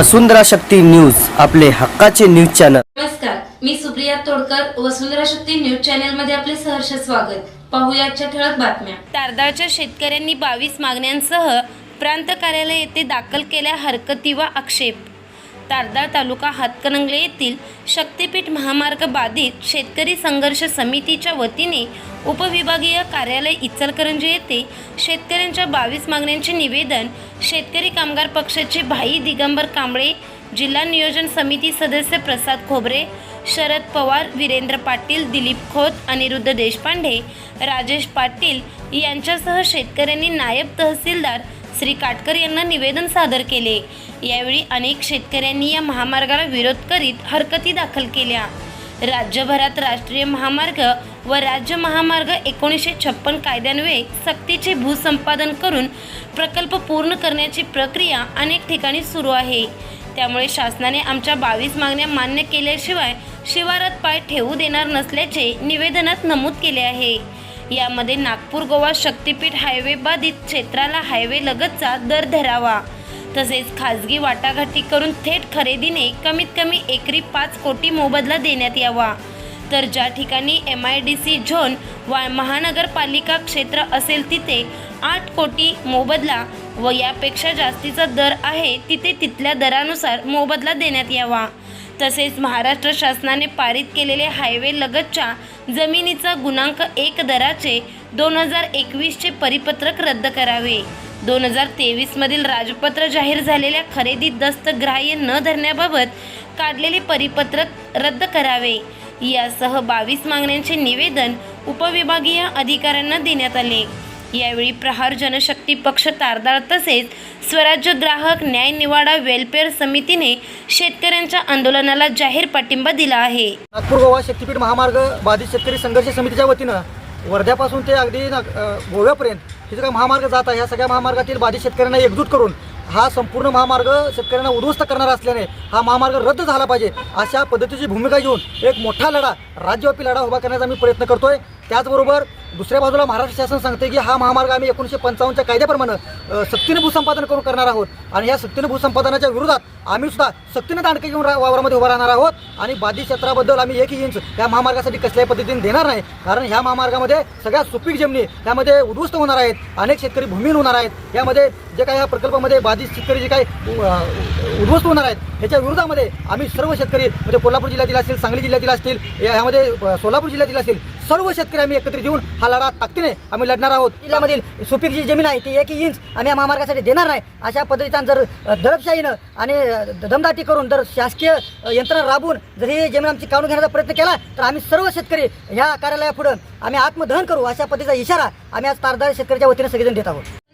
वसुंधरा Shakti news आपले हक्काचे news channel. नमस्कार मी सुप्रिया तोडकर वसुंधरा शक्ती न्यूज चॅनलमध्ये आपले सहर्ष स्वागत. पाहूया आजच्या ठळक बातम्या. तारदाळच्या शेतकऱ्यांनी बावीस मागण्यांसह प्रांत कार्यालय येथे दाखल केल्या हरकती व आक्षेप. तारदाळ तालुका हातकणंगले येथील शक्तीपीठ महामार्ग बाधित शेतकरी संघर्ष समितीच्या वतीने उपविभागीय कार्यालय इचलकरंजी येथे शेतकऱ्यांच्या बावीस मागण्यांचे निवेदन शेतकरी कामगार पक्षाचे भाई दिगंबर कांबळे जिल्हा नियोजन समिती सदस्य प्रसाद खोबरे शरद पवार वीरेंद्र पाटील दिलीप खोत अनिरुद्ध देशपांडे राजेश पाटील यांच्यासह शेतकऱ्यांनी नायब तहसीलदार श्री काटकर यांना निवेदन सादर केले. यावेळी अनेक शेतकऱ्यांनी या महामार्गाला विरोध करीत हरकती दाखल केल्या. राज्यभरात राष्ट्रीय महामार्ग व राज्य महामार्ग एकोणीसशे छप्पन कायद्यान्वये सक्तीचे भूसंपादन करून प्रकल्प पूर्ण करण्याची प्रक्रिया अनेक ठिकाणी सुरू आहे. त्यामुळे शासनाने आमच्या बावीस मागण्या मान्य केल्याशिवाय शिवारात पाय ठेवू देणार नसल्याचे निवेदनात नमूद केले आहे. यामध्ये नागपूर गोवा शक्तीपीठ हायवे बाधित क्षेत्राला हायवे लगतचा दर धरावा. तसेच खाजगी वाटाघाटी करून थेट खरेदीने कमीत कमी एकरी पाच कोटी मोबदला देण्यात यावा. तर ज्या ठिकाणी M I D C zone वा महानगरपालिका क्षेत्र असेल तिथे आठ कोटी मोबदला व यापेक्षा जास्तीचा दर आहे तिथे तिथल्या दरानुसार मोबदला देण्यात यावा. तसेच महाराष्ट्र शासनाने पारित केलेले हायवे लगतच्या जमिनीचा गुणांक एक दराचे दोन हजार एकवीसचे परिपत्रक रद्द करावे. दोन हजार तेवीसमधील राजपत्र जाहीर झालेल्या खरेदी दस्त ग्राह्य न धरण्याबाबत काढलेले परिपत्रक रद्द करावे. यासह बावीस मागण्यांचे निवेदन उपविभागीय अधिकाऱ्यांना देण्यात आले. यावेळी प्रहार जनशक्ती पक्ष तारदाळ तसेच स्वराज्य ग्राहक न्याय निवाडा वेलफेअर समितीने शेतकऱ्यांच्या आंदोलनाला जाहीर पाठिंबा दिला आहे. नागपूर गोवा शक्तीपीठ महामार्ग बाधित शेतकरी संघर्ष समितीच्या वतीनं वर्ध्यापासून ते अगदी गोव्यापर्यंत हे जो काही महामार्ग जात आहे. ह्या सगळ्या महामार्गातील बाधित शेतकऱ्यांना एकजूट करून हा संपूर्ण महामार्ग शेतकऱ्यांना उद्ध्वस्त करणारा असल्याने हा महामार्ग रद्द झाला पाहिजे अशा पद्धतीची भूमिका घेऊन एक मोठा लढा राज्यव्यापी लढा उभा करण्याचा आम्ही प्रयत्न करतोय. त्याचबरोबर दुसऱ्या बाजूला महाराष्ट्र शासन सांगते की हा महामार्ग आम्ही एकोणीसशे पंचावन्नच्या कायद्याप्रमाणे सक्तीने भूसंपादन करून करणार आहोत. आणि या सक्तीने भूसंपादनाच्या विरोधात आम्ही सुद्धा सक्तीने दांडके घेऊन रा- वावरामध्ये उभा राहणार आहोत. आणि बाधित क्षेत्राबद्दल आम्ही एकही इंच या महामार्गासाठी कसल्याही पद्धतीने देणार नाही. कारण ह्या महामार्गामध्ये सगळ्या सुपीक जमिनी त्यामध्ये उद्ध्वस्त होणार आहेत. अनेक शेतकरी भूमीन होणार आहेत. यामध्ये जे काही या प्रकल्पामध्ये बाधित शेतकरी जे काही उद्ध्वस्त होणार आहेत. ह्याच्या विरोधामध्ये आम्ही सर्व शेतकरी म्हणजे कोल्हापूर जिल्ह्यातील असतील सांगली जिल्ह्यातील असतील यामध्ये सोलापूर जिल्ह्यातील असतील सर्व शेतकरी आम्ही एकत्रित येऊन हा लढा ताकदीने आम्ही लढणार आहोत. जिल्ह्यामधील सुपीक जी जमीन आहे ती एक इंच आम्ही महामार्गासाठी देणार नाही. अशा पद्धतीचा जर दडपशाहीनं आणि दमदाटी करून जर शासकीय यंत्रणा राबवून जर ही जमीन आमची काढून घेण्याचा प्रयत्न केला तर आम्ही सर्व शेतकरी ह्या कार्यालयापुढं आम्ही आत्मदहन करू. अशा पद्धतीचा इशारा आम्ही आज तारदार शेतकऱ्याच्या वतीने सगळेजण देत आहोत.